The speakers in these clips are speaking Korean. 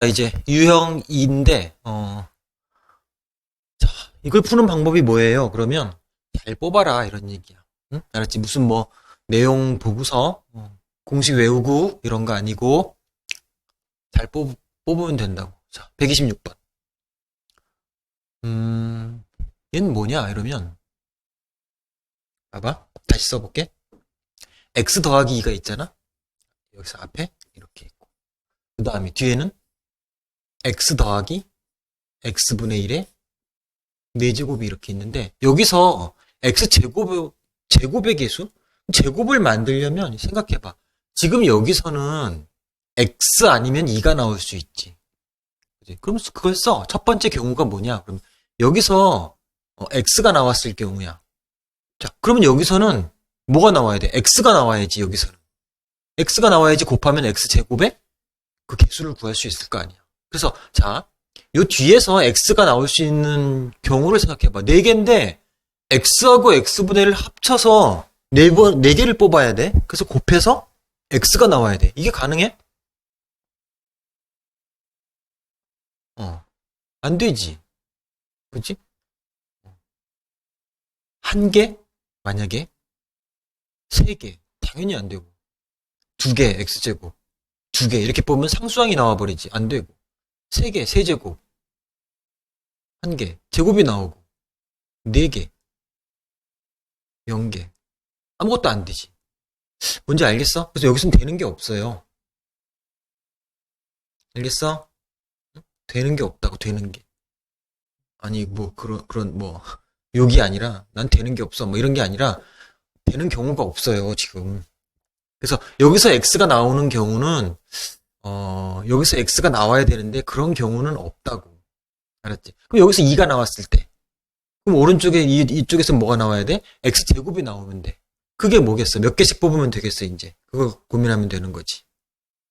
자, 이제 유형 2인데 어, 자, 이걸 푸는 방법이 뭐예요? 그러면 잘 뽑아라 이런 얘기야. 응? 알았지? 무슨 뭐 내용 보고서 어, 공식 외우고 이런 거 아니고 잘 뽑, 뽑으면 된다고. 자, 126번. 음, 얘는 뭐냐? 이러면 봐봐. 다시 써볼게. x 더하기 2가 있잖아? 여기서 앞에 이렇게 있고. 그 다음에 뒤에는 x 더하기 x분의 1의 4제곱이 이렇게 있는데, 여기서 x제곱, 제곱의 개수? 제곱을 만들려면 생각해봐. 지금 여기서는 x 아니면 2가 나올 수 있지. 그럼 그걸 써. 첫 번째 경우가 뭐냐? 그럼 여기서 어, x가 나왔을 경우야. 자, 그러면 여기서는 뭐가 나와야 돼? x가 나와야지, 여기서는. x가 나와야지 곱하면 x제곱에 그 개수를 구할 수 있을 거 아니야. 그래서, 자, 요 뒤에서 x가 나올 수 있는 경우를 생각해봐. 4개인데, x하고 x분의 1을 합쳐서 4번, 4개를 뽑아야 돼. 그래서 곱해서 x가 나와야 돼. 이게 가능해? 어. 안 되지. 그치? 한 개? 만약에? 세 개. 당연히 안 되고. 두 개, x제곱. 두 개. 이렇게 보면 상수항이 나와버리지. 안 되고. 세 개, 세 제곱. 한 개. 제곱이 나오고. 네 개. 영 개. 아무것도 안 되지. 뭔지 알겠어? 그래서 여기서는 되는 게 없어요. 알겠어? 되는 게 없다고, 되는 게. 아니, 뭐, 그런, 그런, 뭐, 욕이 아니라, 난 되는 게 없어. 뭐, 이런 게 아니라, 되는 경우가 없어요, 지금. 그래서, 여기서 X가 나오는 경우는, 어, 여기서 X가 나와야 되는데, 그런 경우는 없다고. 알았지? 그럼 여기서 2가 나왔을 때. 그럼 오른쪽에, 이, 이쪽에서 뭐가 나와야 돼? X제곱이 나오면 돼. 그게 뭐겠어? 몇 개씩 뽑으면 되겠어, 이제. 그거 고민하면 되는 거지.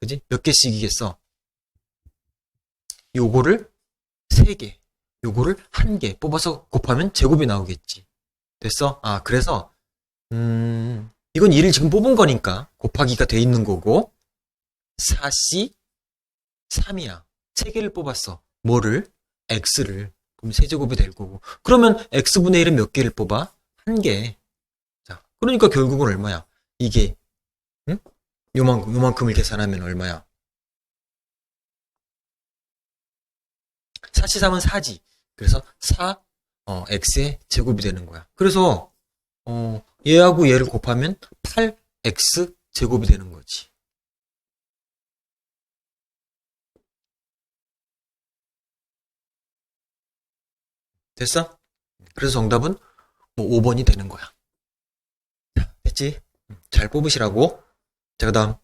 그지? 몇 개씩이겠어? 요거를 세 개, 요거를 한개 뽑아서 곱하면 제곱이 나오겠지. 됐어? 아, 그래서, 음, 이건 2를 지금 뽑은 거니까 곱하기가 돼 있는 거고, 4C 3이야. 세 개를 뽑았어. 뭐를? X를. 그럼 세제곱이 될 거고. 그러면 X분의 1은 몇 개를 뽑아? 한 개. 자, 그러니까 결국은 얼마야? 이게, 응? 요만큼, 요만큼을 계산하면 얼마야? 4C3은 4지. 그래서 4, 어, x의 제곱이 되는 거야. 그래서, 어, 얘하고 얘를 곱하면 8x 제곱이 되는 거지. 됐어? 그래서 정답은 뭐 5번이 되는 거야. 자, 됐지? 잘 뽑으시라고. 자, 그 다음.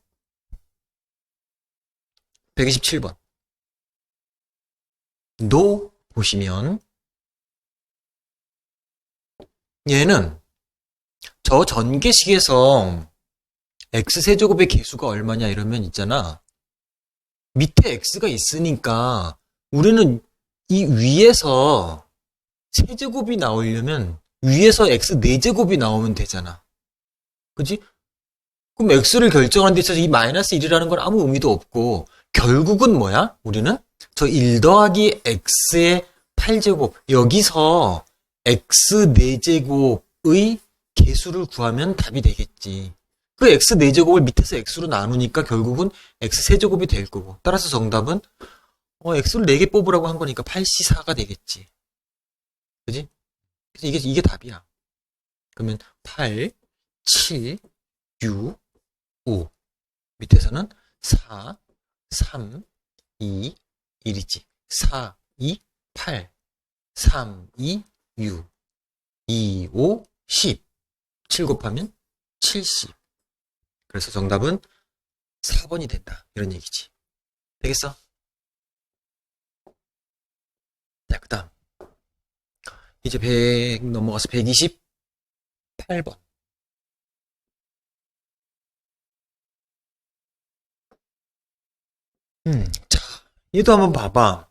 127번. 노 보시면 얘는 저 전개식에서 x세제곱의 개수가 얼마냐 이러면 있잖아. 밑에 x가 있으니까 우리는 이 위에서 세제곱이 나오려면 위에서 x 4제곱이 나오면 되잖아. 그지? 그럼 x를 결정하는 데 있어서 이 마이너스 1이라는 건 아무 의미도 없고 결국은 뭐야? 우리는 저 1 더하기 x의 8제곱 여기서 x 4제곱의 개수를 구하면 답이 되겠지. 그 x 4제곱을 밑에서 x로 나누니까 결국은 x 세제곱이 될 거고 따라서 정답은 어, x를 4개 뽑으라고 한 거니까 8c4가 되겠지. 그지? 그래서 이게, 이게 답이야. 그러면 8, 7, 6, 5 밑에서는 4, 3, 2, 1이지. 4, 2, 8, 3, 2, 6, 2, 5, 10. 7 곱하면 70. 그래서 정답은 4번이 된다. 이런 얘기지. 되겠어? 자, 그 다음. 이제 100 넘어가서 128번. 음, 자, 얘도 한번 봐봐.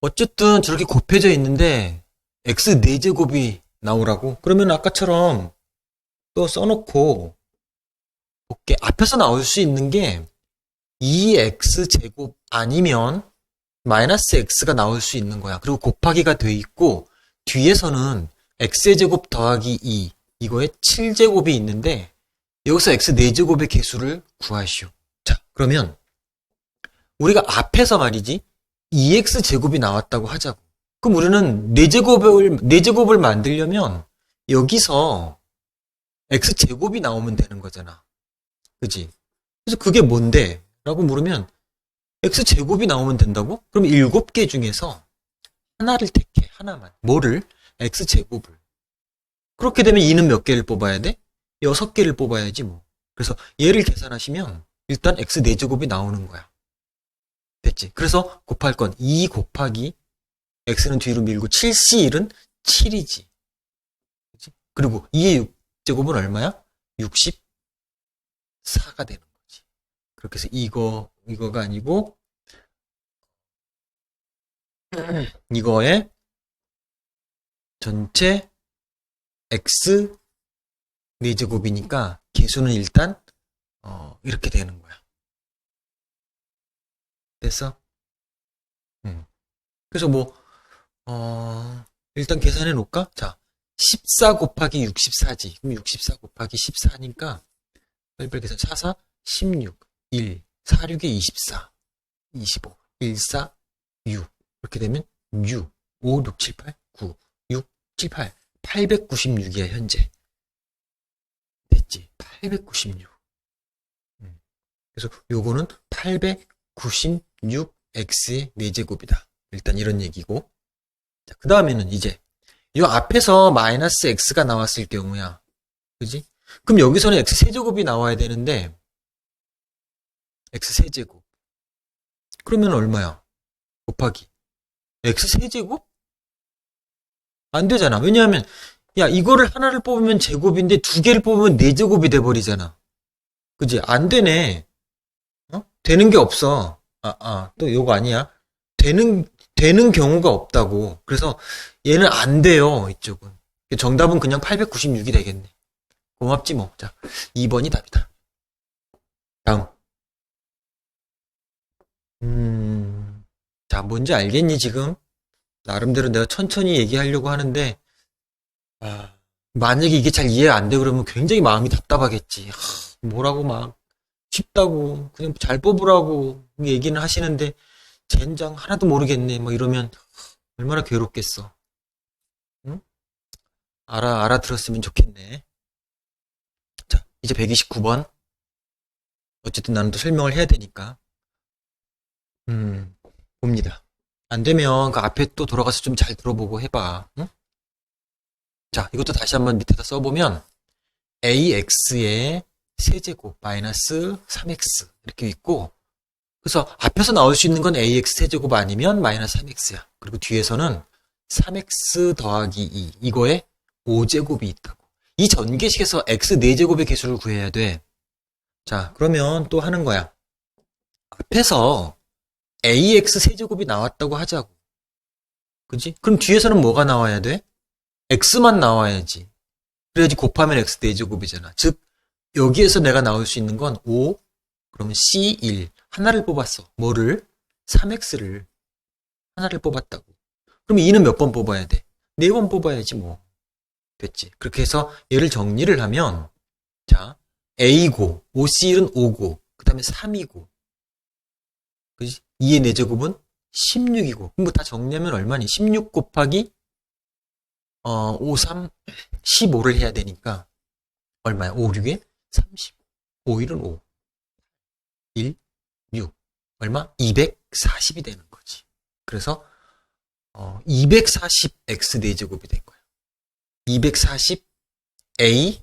어쨌든 저렇게 곱해져 있는데 x 4제곱이 나오라고? 그러면 아까처럼 또 써놓고 볼게. 앞에서 나올 수 있는 게 2x 아니면 마이너스 x가 나올 수 있는 거야. 그리고 곱하기가 돼 있고 뒤에서는 x의 제곱 더하기 2 이거에 7제곱이 있는데 여기서 x 4제곱의 개수를 구하시오. 자, 그러면 우리가 앞에서 말이지 2x 제곱이 나왔다고 하자고. 그럼 우리는 4제곱을 4제곱을 만들려면 여기서 x 제곱이 나오면 되는 거잖아. 그지? 그래서 그게 뭔데? 라고 물으면 x 제곱이 나오면 된다고? 그럼 7개 중에서 하나를 택해. 하나만. 뭐를? x 제곱을. 그렇게 되면 2는 몇 개를 뽑아야 돼? 6개를 뽑아야지 뭐. 그래서 얘를 계산하시면 일단 x 4제곱이 나오는 거야. 됐지? 그래서 곱할 건 2 곱하기 x는 뒤로 밀고 7c1은 7이지. 그치? 그리고 2의 6제곱은 얼마야? 64가 되는 거지. 그렇게 해서 이거, 이거가 아니고, 이거에 전체 x 4제곱이니까 개수는 일단 어, 이렇게 되는 거야. 됐어? 음. 그래서 뭐 어, 일단 계산해 놓을까? 자, 14 곱하기 64지. 그럼 64 곱하기 14니까 빨리빨리 계산 4, 4, 16, 1, 4, 6에 24, 25, 1, 4, 6 이렇게 되면 6, 5, 6, 7, 8, 9, 6, 7, 8 896이야 현재 됐지. 896 음. 그래서 요거는 896x의 4제곱이다. 일단 이런 얘기고. 그 다음에는 이제 요 앞에서 마이너스 x가 나왔을 경우야. 그지? 그럼 여기서는 x 세제곱이 나와야 되는데 x 세제곱 그러면 얼마야? 곱하기 x 세제곱? 안 되잖아. 왜냐하면 야 이거를 하나를 뽑으면 제곱인데 두 개를 뽑으면 네 제곱이 돼 버리잖아. 그지? 안 되네. 어? 되는 게 없어. 아, 아, 또 요거 아니야. 되는 되는 경우가 없다고. 그래서 얘는 안 돼요. 이쪽은. 정답은 그냥 896이 되겠네. 고맙지 뭐. 자, 2번이 답이다. 다음. 음. 자, 뭔지 알겠니 지금? 나름대로 내가 천천히 얘기하려고 하는데, 아, 만약에 이게 잘 이해 안 돼 그러면 굉장히 마음이 답답하겠지. 하, 뭐라고 막 쉽다고 그냥 잘 뽑으라고 얘기는 하시는데 젠장 하나도 모르겠네. 뭐 이러면 얼마나 괴롭겠어. 응? 알아 알아들었으면 좋겠네. 자, 이제 129번. 어쨌든 나는 또 설명을 해야 되니까. 음, 봅니다. 안 되면 그 앞에 또 돌아가서 좀 잘 들어보고 해봐. 응? 자, 이것도 다시 한번 밑에다 써보면 ax의 세제곱 마이너스 3x 이렇게 있고 그래서 앞에서 나올 수 있는 건 ax 세제곱 아니면 마이너스 3x야. 그리고 뒤에서는 3x 더하기 2 이거에 5제곱이 있다고. 이 전개식에서 x 4제곱의 개수를 구해야 돼. 자, 그러면 또 하는 거야. 앞에서 ax 세제곱이 나왔다고 하자고. 그지? 그럼 뒤에서는 뭐가 나와야 돼? x만 나와야지. 그래야지 곱하면 x 4제곱이잖아. 즉, 여기에서 내가 나올 수 있는 건 5, 그러면 c1. 하나를 뽑았어. 뭐를? 3x를. 하나를 뽑았다고. 그럼 2는 몇 번 뽑아야 돼? 4번 뽑아야지 뭐. 됐지. 그렇게 해서 얘를 정리를 하면, 자, a고, 5c1은 5고, 그 다음에 3이고, 그지? 2의 4제곱은 16이고, 그럼 뭐다 정리하면 얼마니? 16 곱하기, 어, 5, 3, 15를 해야 되니까, 얼마야? 5, 6에 30. 5, 1은 5. 1, 6. 얼마? 240이 되는 거지. 그래서, 어, 240x 4제곱이 된 거야. 240 a,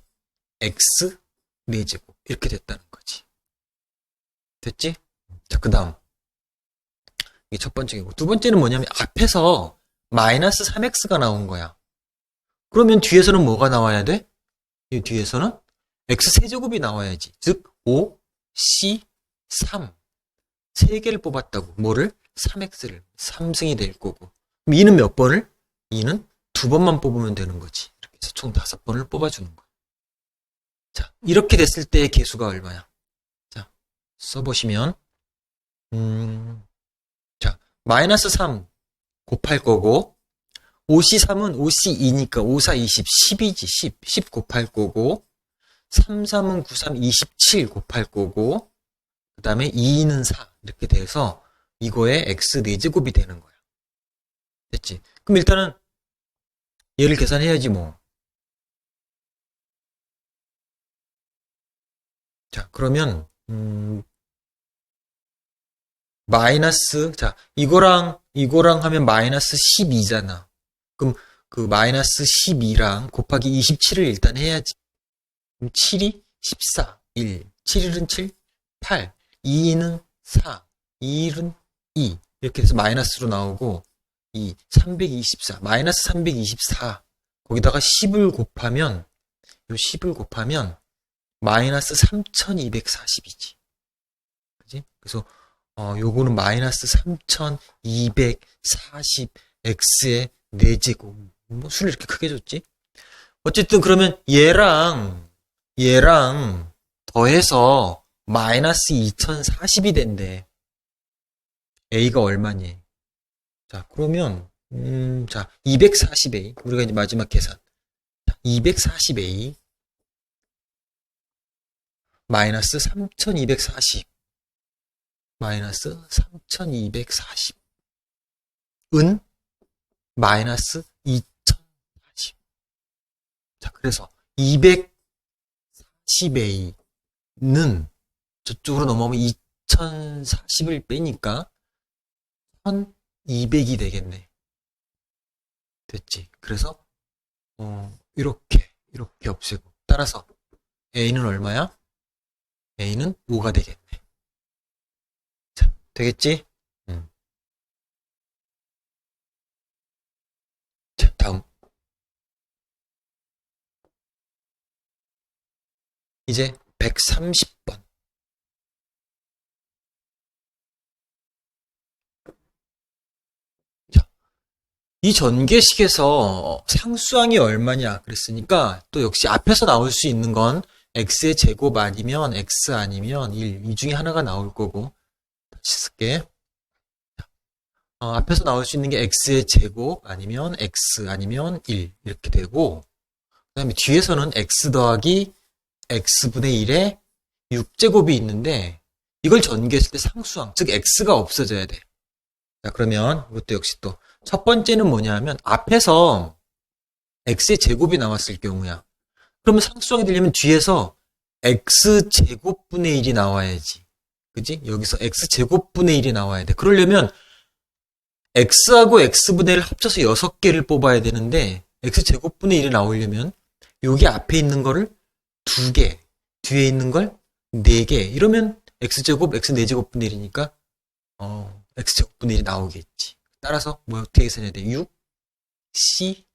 x 4제곱. 이렇게 됐다는 거지. 됐지? 자, 그 다음. 이게 첫 번째고. 두 번째는 뭐냐면, 앞에서 마이너스 3x가 나온 거야. 그러면 뒤에서는 뭐가 나와야 돼? 이 뒤에서는 x 세제곱이 나와야지. 즉, 5, c, 3. 세 개를 뽑았다고. 뭐를? 3x를. 3승이 될 거고. 그럼 2는 몇 번을? 2는 두 번만 뽑으면 되는 거지. 이렇게 해서 총 다섯 번을 뽑아주는 거야. 자, 이렇게 됐을 때의 개수가 얼마야? 자, 써보시면 음, 자, 마이너스 3 곱할 거고, 5C3은 5C2니까 5, 4, 20, 10이지, 10. 10 곱할 거고, 3, 3은 9, 3, 27 곱할 거고, 그 다음에 2는 4. 이렇게 돼서 이거의 x 4제곱이 되는 거야. 됐지? 그럼 일단은 얘를 계산해야지 뭐. 자, 그러면, 음, 마이너스, 자, 이거랑, 이거랑 하면 마이너스 12잖아. 그럼 그 마이너스 12랑 곱하기 27을 일단 해야지. 그럼 7이 14, 1, 7일은 7, 8, 2는 4, 2일은 2. 이렇게 해서 마이너스로 나오고, 2, 324, 마이너스 324. 거기다가 10을 곱하면, 요 10을 곱하면, 마이너스 3240이지. 그지? 그래서, 어, 요거는 마이너스 3240x의 4제곱. 뭐, 수를 이렇게 크게 줬지? 어쨌든 그러면 얘랑, 얘랑 더해서 마이너스 2040이 된대. a가 얼마니? 자, 그러면, 음, 자, 240a. 우리가 이제 마지막 계산. 240a. 마이너스 3240. 마이너스 3240. 은 마이너스 2040. 자, 그래서 240a는 저쪽으로 넘어오면 2040을 빼니까 1200이 되겠네. 됐지. 그래서, 어, 이렇게, 이렇게 없애고. 따라서, a는 얼마야? a는 5가 되겠네. 자, 되겠지? 음. 자, 다음. 이제 130번. 자, 이 전개식에서 상수항이 얼마냐 그랬으니까 또 역시 앞에서 나올 수 있는 건 x의 제곱 아니면 x 아니면 1. 이 중에 하나가 나올 거고. 다시 쓸게. 어, 앞에서 나올 수 있는 게 x의 제곱 아니면 x 아니면 1 이렇게 되고 그 다음에 뒤에서는 x 더하기 x분의 1에 6제곱이 있는데 이걸 전개했을 때 상수항 즉 x가 없어져야 돼. 자 그러면 이것도 역시 또 첫 번째는 뭐냐 하면 앞에서 x의 제곱이 나왔을 경우야. 그러면 상수항이 되려면 뒤에서 x제곱분의 1이 나와야지. 그지? 여기서 x제곱분의 1이 나와야 돼. 그러려면 x하고 x분의 1을 합쳐서 6개를 뽑아야 되는데 x제곱분의 1이 나오려면 여기 앞에 있는 거를 2개, 뒤에 있는 걸 4개. 이러면 x제곱, x 4제곱분의 1이니까 어, x제곱분의 1이 나오겠지. 따라서 뭐 어떻게 계산해야 돼? 6, c,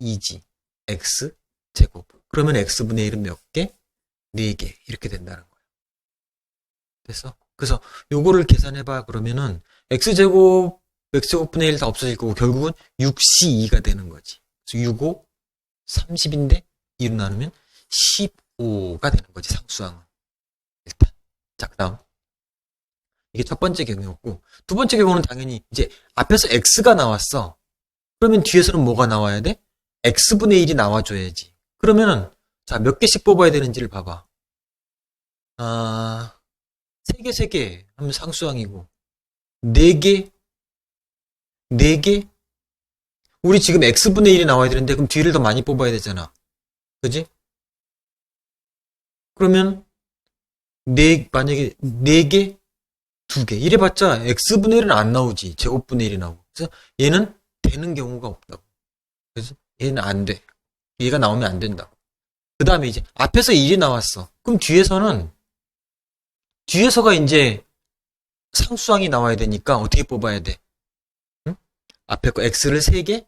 2g, x 제곱. 그러면 x분의 1은 몇 개? 4개. 이렇게 된다는 거야. 됐어? 그래서 요거를 계산해봐. 그러면은 x제곱, x제곱분의 1 다 없어질 거고 결국은 6c2가 되는 거지. 그래서 6, 5, 30인데 2로 나누면 15가 되는 거지. 상수항은. 일단. 자, 그 다음. 이게 첫 번째 경우였고 두 번째 경우는 당연히 이제 앞에서 x가 나왔어. 그러면 뒤에서는 뭐가 나와야 돼? x분의 1이 나와줘야지. 그러면은 자, 몇 개씩 뽑아야 되는지를 봐봐. 아, 3개, 3개 하면 상수항이고 4개, 4개? 우리 지금 x분의 1이 나와야 되는데 그럼 뒤를 더 많이 뽑아야 되잖아. 그지? 그러면 네 만약에 4개, 2개 이래봤자 x분의 1은 안 나오지. 제곱분의 1이 나오고. 그래서 얘는 되는 경우가 없다고. 그래서 얘는 안 돼. 얘가 나오면 안 된다. 그 다음에 이제 앞에서 1이 나왔어. 그럼 뒤에서는 뒤에서가 이제 상수항이 나와야 되니까 어떻게 뽑아야 돼? 응? 앞에 거 x를 3개,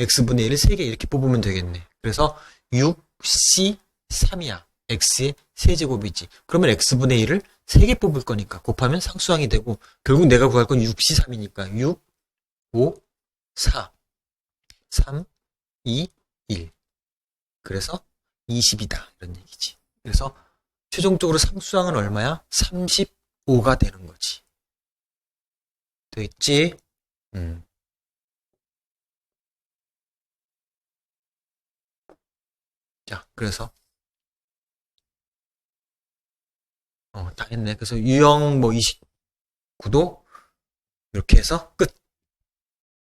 x분의 1을 3개 이렇게 뽑으면 되겠네. 그래서 6c3이야. x의 세제곱이지. 그러면 x분의 1을 3개 뽑을 거니까 곱하면 상수항이 되고 결국 내가 구할 건 6c3이니까 6, 5, 4, 3, 2, 1. 그래서 20이다. 이런 얘기지. 그래서 최종적으로 상수항은 얼마야? 35가 되는 거지. 됐지? 음. 자, 그래서 어, 다 했네. 그래서 유형 뭐 29도 이렇게 해서 끝.